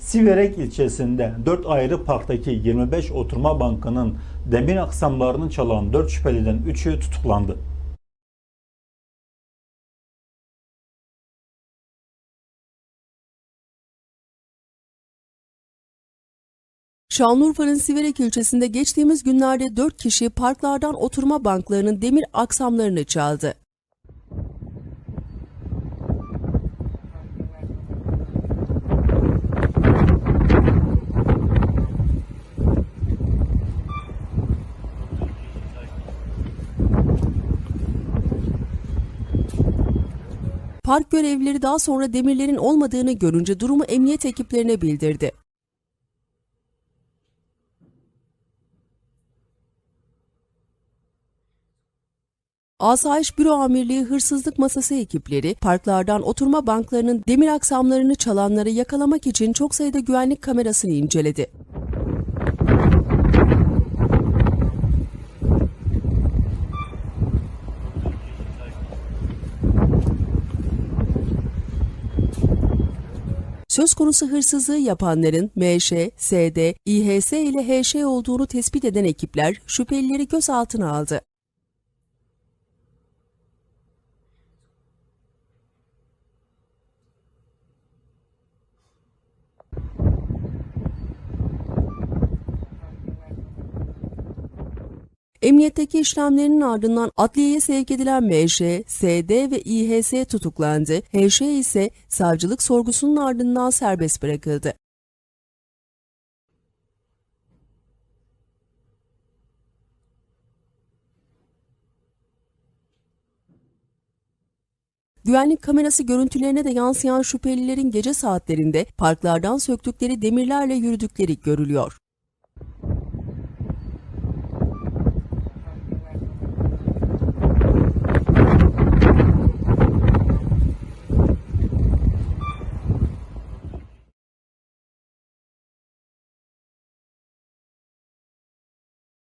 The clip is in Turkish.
Siverek ilçesinde 4 ayrı parktaki 25 oturma bankının demir aksamlarını çalan 4 şüpheliden 3'ü tutuklandı. Şanlıurfa'nın Siverek ilçesinde geçtiğimiz günlerde 4 kişi parklardan oturma banklarının demir aksamlarını çaldı. Park görevlileri daha sonra demirlerin olmadığını görünce durumu emniyet ekiplerine bildirdi. Asayiş Büro Amirliği Hırsızlık Masası ekipleri parklardan oturma banklarının demir aksamlarını çalanları yakalamak için çok sayıda güvenlik kamerasını inceledi. Söz konusu hırsızlığı yapanların MŞ, SD, İHS ile HŞ olduğunu tespit eden ekipler şüphelileri gözaltına aldı. Emniyetteki işlemlerinin ardından adliyeye sevk edilen MŞ, SD ve İHS tutuklandı. HŞ ise savcılık sorgusunun ardından serbest bırakıldı. Güvenlik kamerası görüntülerine de yansıyan şüphelilerin gece saatlerinde parklardan söktükleri demirlerle yürüdükleri görülüyor.